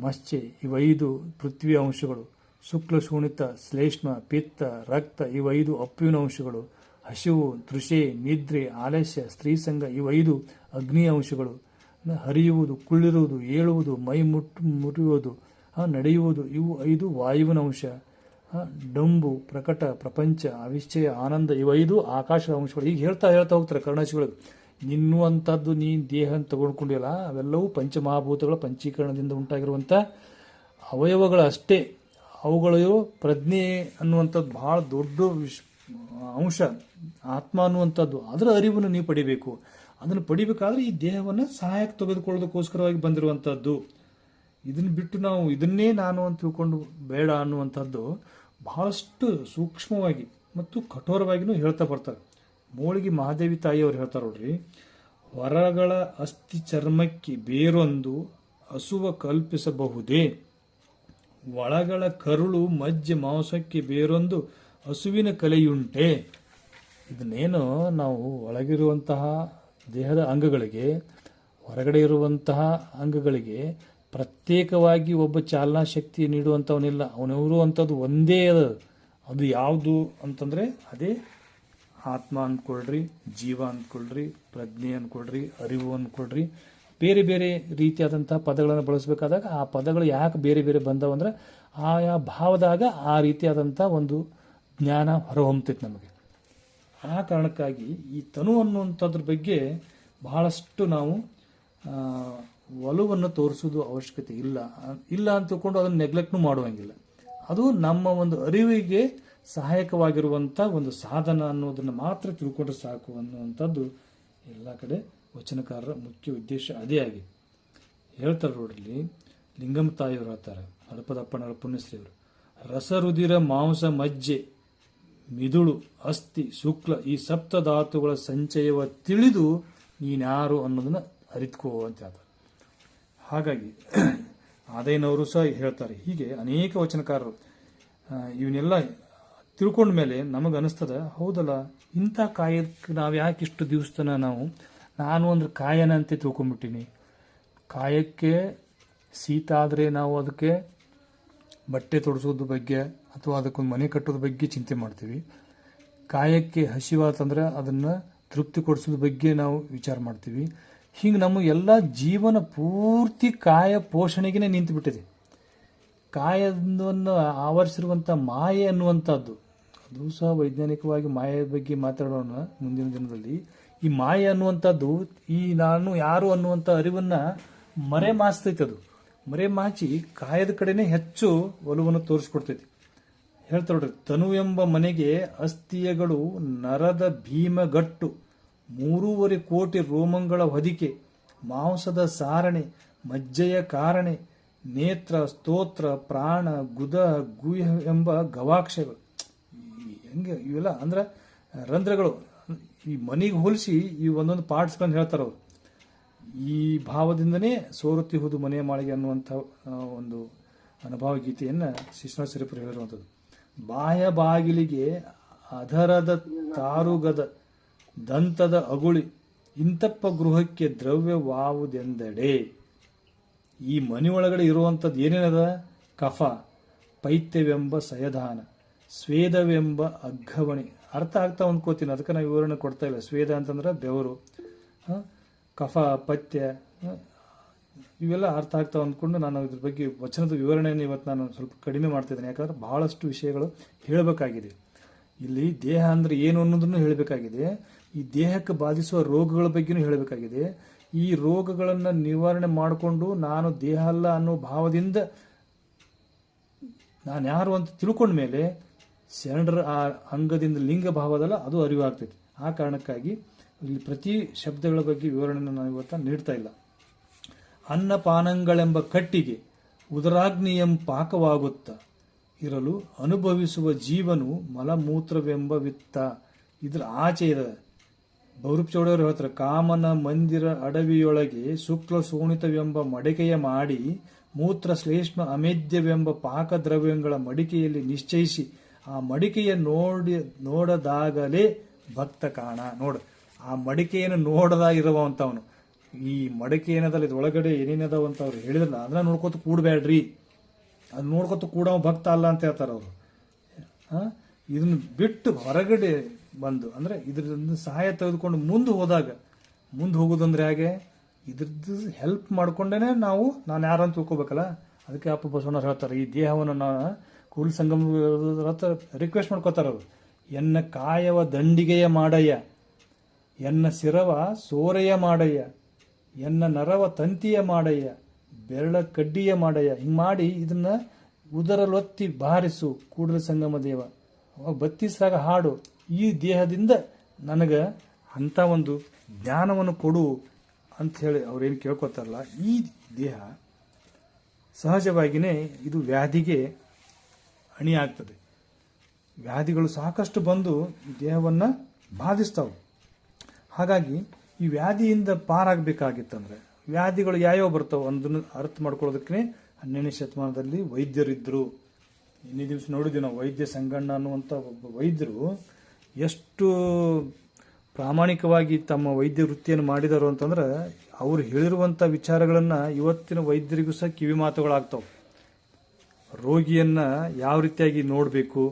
ಮಶ್ಚೆ ಇವೈದು ಪೃಥ್ವಿ ಅಂಶಗಳು. ಶುಕ್ಲ, ಶೂಣಿತ, ಶ್ಲೇಷ್ಮ, ಪಿತ್ತ, ರಕ್ತ ಇವೈದು ಅಪ್ಪುವಿನ ಅಂಶಗಳು. ಹಸಿವು ತೃಷೆ ನಿದ್ರೆ, ಆಲಸ್ಯ, ಸ್ತ್ರೀಸಂಗ ಇವೈದು ಅಗ್ನಿ ಅಂಶಗಳು. ಹರಿಯುವುದು ಕುಳ್ಳಿರುವುದು ಏಳುವುದು, ಮೈ ಮುಟ್ಟು ಮುರಿಯುವುದು ನಡೆಯುವುದು ಇವು ಐದು ವಾಯುವಿನ ಅಂಶ. ಡಂಬು, ಪ್ರಕಟ, ಪ್ರಪಂಚ ಅವಿಶ್ಚಯ ಆನಂದ ಇವೈದು ಆಕಾಶದ ಅಂಶಗಳು. ಈಗ ಹೇಳ್ತಾ ಹೇಳ್ತಾ ಹೋಗ್ತಾರೆ ಕರ್ಣಾಶಿಗಳು ನಿನ್ನುವಂಥದ್ದು ನೀ ದೇಹ ಅಂತ ತಗೊಂಡ್ಕೊಂಡಿಲ್ಲ ಅವೆಲ್ಲವೂ ಪಂಚಮಹಾಭೂತಗಳ ಪಂಚೀಕರಣದಿಂದ ಉಂಟಾಗಿರುವಂಥ ಅವಯವಗಳು ಅಷ್ಟೇ ಅವುಗಳು ಪ್ರಜ್ಞೆ ಅನ್ನುವಂಥದ್ದು ಬಹಳ ದೊಡ್ಡ ವಿಶ್ ಅಂಶ. ಆತ್ಮ ಅನ್ನುವಂಥದ್ದು. ಅದರ ಅರಿವನ್ನು ನೀವು ಪಡಿಬೇಕು. ಅದನ್ನು ಪಡಿಬೇಕಾದ್ರೆ ಈ ದೇಹವನ್ನು ಸಹಾಯಕ್ಕೆ ತೆಗೆದುಕೊಳ್ಳೋದಕ್ಕೋಸ್ಕರವಾಗಿ ಬಂದಿರುವಂಥದ್ದು. ಇದನ್ನು ಬಿಟ್ಟು ನಾವು ಇದನ್ನೇ ನಾನು ಅಂತ ತಿಳ್ಕೊಂಡು ಬೇಡ ಅನ್ನುವಂಥದ್ದು ಬಹಳಷ್ಟು ಸೂಕ್ಷ್ಮವಾಗಿ ಮತ್ತು ಕಠೋರವಾಗಿಯೂ ಹೇಳ್ತಾ ಬರ್ತಾರೆ. ಮೋಳಿಗೆ ಮಹಾದೇವಿ ತಾಯಿಯವರು ಹೇಳ್ತಾರೆ ನೋಡ್ರಿ ಹೊರಗಳ ಅಸ್ಥಿ ಚರ್ಮಕ್ಕೆ ಬೇರೊಂದು ಹಸುವ ಕಲ್ಪಿಸಬಹುದೇ? ಒಳಗಳ ಕರುಳು ಮಜ್ಜ ಮಾಂಸಕ್ಕೆ ಬೇರೊಂದು ಹಸುವಿನ ಕಲೆಯುಂಟೆ? ಇದನ್ನೇನು ನಾವು ಒಳಗಿರುವಂತಹ ದೇಹದ ಅಂಗಗಳಿಗೆ, ಹೊರಗಡೆ ಇರುವಂತಹ ಅಂಗಗಳಿಗೆ ಪ್ರತ್ಯೇಕವಾಗಿ ಒಬ್ಬ ಚಾಲನಾ ಶಕ್ತಿ ನೀಡುವಂಥವನಿಲ್ಲ. ಅವನಿರುವಂಥದ್ದು ಒಂದೇ ಅದ ಯಾವುದು ಅಂತಂದರೆ, ಅದೇ ಆತ್ಮ ಅಂದ್ಕೊಳ್ರಿ, ಜೀವ ಅಂದ್ಕೊಳ್ರಿ, ಪ್ರಜ್ಞೆ ಅಂದ್ಕೊಳ್ರಿ, ಅರಿವು ಅಂದ್ಕೊಳ್ರಿ, ಬೇರೆ ಬೇರೆ ರೀತಿಯಾದಂತಹ ಪದಗಳನ್ನು ಬಳಸಬೇಕಾದಾಗ ಆ ಪದಗಳು ಯಾಕೆ ಬೇರೆ ಬೇರೆ ಬಂದವಂದ್ರೆ ಆಯಾ ಭಾವದಾಗ ಆ ರೀತಿಯಾದಂಥ ಒಂದು ಜ್ಞಾನ ಹೊರಹೊಮ್ಮತೈತೆ ನಮಗೆ. ಆ ಕಾರಣಕ್ಕಾಗಿ ಈ ತನು ಅನ್ನುವಂಥದ್ರ ಬಗ್ಗೆ ಬಹಳಷ್ಟು ನಾವು ಒಲವನ್ನು ತೋರಿಸೋದು ಅವಶ್ಯಕತೆ ಇಲ್ಲ. ಇಲ್ಲ ಅಂತ ತಿಳ್ಕೊಂಡು ಅದನ್ನು ನೆಗ್ಲೆಕ್ಟ್ನು ಮಾಡುವಂಗಿಲ್ಲ. ಅದು ನಮ್ಮ ಒಂದು ಅರಿವಿಗೆ ಸಹಾಯಕವಾಗಿರುವಂಥ ಒಂದು ಸಾಧನ ಅನ್ನೋದನ್ನು ಮಾತ್ರ ತಿಳ್ಕೊಂಡ್ರೆ ಸಾಕು ಅನ್ನುವಂಥದ್ದು ಎಲ್ಲ ಕಡೆ ವಚನಕಾರರ ಮುಖ್ಯ ಉದ್ದೇಶ ಅದೇ ಆಗಿದೆ. ಹೇಳ್ತಾರೆ ನೋಡ್ರಿ, ಲಿಂಗಮ್ಮ ತಾಯಿಯವರು ಹೇಳ್ತಾರೆ ಹಡಪದಪ್ಪನವರ ಪುಣ್ಯಶ್ರೀಯವರು, ರಸರುದಿರ ಮಾಂಸ ಮಜ್ಜೆ, ಮಿದುಳು, ಅಸ್ಥಿ, ಶುಕ್ಲ ಈ ಸಪ್ತ ಧಾತುಗಳ ಸಂಚಯವ ತಿಳಿದು ನೀನ್ಯಾರು ಅನ್ನೋದನ್ನು ಅರಿತ್ಕೋ ಅಂತ ಹೇಳ್ತಾರೆ. ಹಾಗಾಗಿ ಆದೈನವರು ಸಹ ಹೇಳ್ತಾರೆ, ಹೀಗೆ ಅನೇಕ ವಚನಕಾರರು ಇವನ್ನೆಲ್ಲ ತಿಳ್ಕೊಂಡ ಮೇಲೆ ನಮಗೆ ಅನಿಸ್ತದ ಹೌದಲ್ಲ, ಇಂಥ ಕಾಯಕ್ಕೆ ನಾವು ಯಾಕೆ ಇಷ್ಟು ದಿವಸನ ನಾವು? ನಾನು ಅಂದ್ರೆ ಕಾಯನ ಅಂತ ತಿಳ್ಕೊಂಡ್ಬಿಟ್ಟಿನಿ ಕಾಯಕ್ಕೆ ಶೀತ ಆದರೆ ನಾವು ಅದಕ್ಕೆ ಬಟ್ಟೆ ತೊಡಿಸೋದ್ರ ಬಗ್ಗೆ ಅಥವಾ ಅದಕ್ಕೊಂದು ಮನೆ ಕಟ್ಟೋದ್ರ ಬಗ್ಗೆ ಚಿಂತೆ ಮಾಡ್ತೀವಿ. ಕಾಯಕ್ಕೆ ಹಸಿವಾತಂದ್ರೆ ಅದನ್ನು ತೃಪ್ತಿ ಕೊಡಿಸೋದ್ರ ಬಗ್ಗೆ ನಾವು ವಿಚಾರ ಮಾಡ್ತೀವಿ. ಹಿಂಗೆ ನಮ್ಮ ಎಲ್ಲ ಜೀವನ ಪೂರ್ತಿ ಕಾಯ ಪೋಷಣೆಗೆ ನಿಂತು ಬಿಟ್ಟಿದೆ ಕಾಯವನ್ನು ಆವರಿಸಿರುವಂಥ ಮಾಯೆ ಅನ್ನುವಂಥದ್ದು ಅದು ಸಹ ವೈಜ್ಞಾನಿಕವಾಗಿ ಮಾಯೆ ಬಗ್ಗೆ ಮಾತಾಡೋಣ ಮುಂದಿನ ದಿನದಲ್ಲಿ. ಈ ಮಾಯೆ ಅನ್ನುವಂಥದ್ದು, ಈ ನಾನು ಯಾರು ಅನ್ನುವಂಥ ಅರಿವನ್ನು ಮರೆ ಮಾಸ್ತೈತೆ ಅದು. ಮರೆ ಮಾಚಿ ಕಾಯದ ಕಡೆನೇ ಹೆಚ್ಚು ಒಲವನ್ನು ತೋರಿಸ್ಕೊಡ್ತೈತಿ. ಹೇಳ್ತಾರೆ ತನು ಎಂಬ ಮನೆಗೆ ಅಸ್ಥಿಯಗಳು ನರದ ಭೀಮಗಟ್ಟು, ಮೂರೂವರೆ ಕೋಟಿ ರೋಮಂಗಳ ಹೊದಿಕೆ, ಮಾಂಸದ ಸಾರಣೆ, ಮಜ್ಜೆಯ ಕಾರಣೆ, ನೇತ್ರ, ಸ್ತೋತ್ರ, ಪ್ರಾಣ, ಗುದ ಗುಹ್ಯ ಎಂಬ ಗವಾಕ್ಷಗಳು ಹೆಂಗೆ ಇವೆಲ್ಲ ಅಂದ್ರೆ ರಂಧ್ರಗಳು, ಈ ಮನೆಗೆ ಹೋಲಿಸಿ ಈ ಒಂದೊಂದು ಪಾರ್ಟ್ಸ್ಗಳನ್ನ ಹೇಳ್ತಾರೆ ಅವರು. ಈ ಭಾವದಿಂದನೇ ಸೋರುತ್ತಿಹುದು ಮನೆಯ ಮಾಳಿಗೆ ಅನ್ನುವಂಥ ಒಂದು ಅನುಭವ ಗೀತೆಯನ್ನು ಶಿಶ್ನ ಸಿರಿಪುರ ಹೇಳಿರುವಂಥದ್ದು. ಬಾಯ ಬಾಗಿಲಿಗೆ ಅಧರದ ತಾರುಗದ ದಂತದ ಅಗುಳಿ, ಇಂತಪ್ಪ ಗೃಹಕ್ಕೆ ದ್ರವ್ಯವಾವುದೆಂದೆಡೆ? ಈ ಮನೆಯೊಳಗಡೆ ಇರುವಂಥದ್ದು ಏನೇನದ? ಕಫ, ಪೈತ್ಯವೆಂಬ ಸಯಧಾನ ಸ್ವೇದವೆಂಬ ಅಗ್ಗವಣಿ ಅರ್ಥ ಆಗ್ತಾ ಅಂದ್ಕೋತೀನಿ ಅದಕ್ಕೆ ನಾವು ವಿವರಣೆ ಕೊಡ್ತಾ ಇಲ್ಲ. ಸ್ವೇದ ಅಂತಂದ್ರೆ ಬೆವರು ಕಫ, ಪಥ್ಯ ಇವೆಲ್ಲ ಅರ್ಥ ಆಗ್ತಾ ಅಂದ್ಕೊಂಡು ನಾನು ಇದ್ರ ಬಗ್ಗೆ ವಚನದ ವಿವರಣೆಯನ್ನು ಇವತ್ತು ನಾನು ಸ್ವಲ್ಪ ಕಡಿಮೆ ಮಾಡ್ತಿದ್ದೇನೆ ಯಾಕಂದ್ರೆ ಬಹಳಷ್ಟು ವಿಷಯಗಳು ಹೇಳಬೇಕಾಗಿದೆ. ಇಲ್ಲಿ ದೇಹ ಅಂದ್ರೆ ಏನು ಅನ್ನೋದನ್ನು ಹೇಳಬೇಕಾಗಿದೆ. ಈ ದೇಹಕ್ಕೆ ಬಾಧಿಸುವ ರೋಗಗಳ ಬಗ್ಗೆನೂ ಹೇಳಬೇಕಾಗಿದೆ. ಈ ರೋಗಗಳನ್ನು ನಿವಾರಣೆ ಮಾಡಿಕೊಂಡು ನಾನು ದೇಹ ಅಲ್ಲ ಅನ್ನೋ ಭಾವದಿಂದ ನಾನು ಯಾರು ಅಂತ ತಿಳ್ಕೊಂಡ ಮೇಲೆ ಶರಣರ ಆ ಅಂಗದಿಂದ ಲಿಂಗ ಭಾವದಲ್ಲ, ಅದು ಅರಿವಾಗ್ತೈತಿ. ಆ ಕಾರಣಕ್ಕಾಗಿ ಇಲ್ಲಿ ಪ್ರತಿ ಶಬ್ದಗಳ ಬಗ್ಗೆ ವಿವರಣೆಯನ್ನು ನಾನು ಇವತ್ತು ನೀಡ್ತಾ ಇಲ್ಲ. ಅನ್ನಪಾನಂಗಳೆಂಬ ಕಟ್ಟಿಗೆ ಉದರಾಗ್ನಿಯಂ ಪಾಕವಾಗುತ್ತ ಇರಲು ಅನುಭವಿಸುವ ಜೀವನು ಮಲಮೂತ್ರವೆಂಬ ವಿತ್ತ. ಇದ್ರ ಆಚೆ ಇದೆ ಬೌರೂಪ್ ಚೌಡವರು ಹೇಳ್ತಾರೆ, ಕಾಮನ ಮಂದಿರ ಅಡವಿಯೊಳಗೆ ಶುಕ್ಲ ಸೋಣಿತವೆಂಬ ಮಡಿಕೆಯ ಮಾಡಿ, ಮೂತ್ರ ಶ್ಲೇಷ್ಮ ಅಮೇದ್ಯವೆಂಬ ಪಾಕದ್ರವ್ಯಗಳ ಮಡಿಕೆಯಲ್ಲಿ ನಿಶ್ಚಯಿಸಿ ಆ ಮಡಿಕೆಯ ನೋಡಿ, ನೋಡದಾಗಲೇ ಭಕ್ತ ಕಾಣ. ನೋಡು, ಆ ಮಡಿಕೆಯನ್ನು ನೋಡದ ಇರುವಂತವನು ಈ ಮಡಿಕೆ ಏನದಲ್ಲ ಇದು ಒಳಗಡೆ ಅಂತ ಅವ್ರು ಹೇಳಿದ್ರಲ್ಲ ಅದನ್ನ ನೋಡ್ಕೊತ ಕೂಡಬೇಡ್ರಿ. ಅದು ನೋಡ್ಕೊತ ಕೂಡ ಭಕ್ತ ಅಲ್ಲ ಅಂತ ಹೇಳ್ತಾರೆ ಅವರು. ಇದನ್ನು ಬಿಟ್ಟು ಹೊರಗಡೆ ಬಂದು, ಅಂದ್ರೆ ಇದರಿಂದ ಸಹಾಯ ತೆಗೆದುಕೊಂಡು ಮುಂದೆ ಹೋದಾಗ, ಮುಂದೆ ಹೋಗೋದಂದ್ರೆ ಹೇಗೆ? ಇದ್ರದ್ದು ಹೆಲ್ಪ್ ಮಾಡ್ಕೊಂಡೇನೆ ನಾವು, ನಾನು ಯಾರಂತ ತಿಳ್ಕೊಬೇಕಲ್ಲ? ಅದಕ್ಕೆ ಅಪ್ಪ ಬಸವಣ್ಣ ಹೇಳ್ತಾರೆ, ಈ ದೇಹವನ್ನು ನಾನು ಕೂಲ್ ಸಂಗಮ ರಿಕ್ವೆಸ್ಟ್ ಮಾಡ್ಕೋತಾರ ಅವರು. ಎನ್ನ ಕಾಯವ ದಂಡಿಗೆಯ ಮಾಡಯ್ಯ, ಎನ್ನ ಸಿರವ ಸೋರೆಯ ಮಾಡಯ್ಯ, ಎನ್ನ ನರವ ತಂತಿಯ ಮಾಡಯ್ಯ, ಬೆರಳ ಕಡ್ಡಿಯ ಮಾಡಯ್ಯ. ಹಿಂಗೆ ಮಾಡಿ ಇದನ್ನ ಉದರಲೊತ್ತಿ ಬಾರಿಸು ಕೂಡಲ ಸಂಗಮ ದೇವ. ಬತ್ತಿಸಾಗ ಹಾಡು. ಈ ದೇಹದಿಂದ ನನಗೆ ಅಂಥ ಒಂದು ಜ್ಞಾನವನ್ನು ಕೊಡು ಅಂತ ಹೇಳಿ ಅವ್ರೇನು ಕೇಳ್ಕೊತಾರಲ್ಲ, ಈ ದೇಹ ಸಹಜವಾಗಿಯೇ ಇದು ವ್ಯಾಧಿಗೆ ಅಣಿಯಾಗ್ತದೆ ವ್ಯಾಧಿಗಳು ಸಾಕಷ್ಟು ಬಂದು ದೇಹವನ್ನು ಬಾಧಿಸ್ತಾವೆ. ಹಾಗಾಗಿ ಈ ವ್ಯಾಧಿಯಿಂದ ಪಾರಾಗಬೇಕಾಗಿತ್ತಂದ್ರೆ ವ್ಯಾಧಿಗಳು ಯಾವ್ಯಾವ ಬರ್ತವೆ ಅಂದನ್ನು ಅರ್ಥ ಮಾಡ್ಕೊಳ್ಳೋದಕ್ಕೆ ಹನ್ನೆರಡನೇ ಶತಮಾನದಲ್ಲಿ ವೈದ್ಯರಿದ್ದರು ಇನ್ನೇ ದಿವಸ ನೋಡಿದ್ವಿ ನಾವು ವೈದ್ಯ ಸಂಗಣ್ಣ ಅನ್ನುವಂಥ ಒಬ್ಬ ವೈದ್ಯರು ಎಷ್ಟು ಪ್ರಾಮಾಣಿಕವಾಗಿ ತಮ್ಮ ವೈದ್ಯ ವೃತ್ತಿಯನ್ನು ಮಾಡಿದರು ಅಂತಂದ್ರೆ ಅವ್ರು ಹೇಳಿರುವಂಥ ವಿಚಾರಗಳನ್ನು ಇವತ್ತಿನ ವೈದ್ಯರಿಗೂ ಸಹ ಕಿವಿ ಮಾತುಗಳಾಗ್ತಾವೆ ರೋಗಿಯನ್ನ ಯಾವ ರೀತಿಯಾಗಿ ನೋಡಬೇಕು,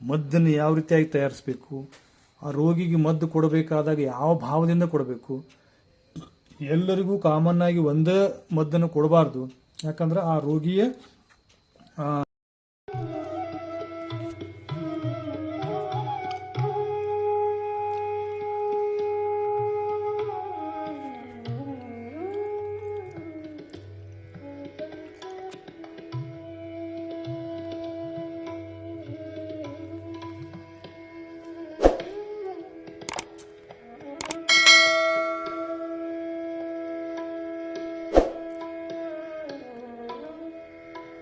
ಮದ್ದನ್ನು ಯಾವ ರೀತಿಯಾಗಿ ತಯಾರಿಸಬೇಕು, ಆ ರೋಗಿಗೆ ಮದ್ದು ಕೊಡಬೇಕಾದಾಗ ಯಾವ ಭಾವದಿಂದ ಕೊಡಬೇಕು, ಎಲ್ಲರಿಗೂ ಕಾಮನ್ ಆಗಿ ಒಂದೇ ಮದ್ದನ್ನು ಕೊಡಬಾರ್ದು. ಯಾಕಂದ್ರೆ ಆ ರೋಗಿಯ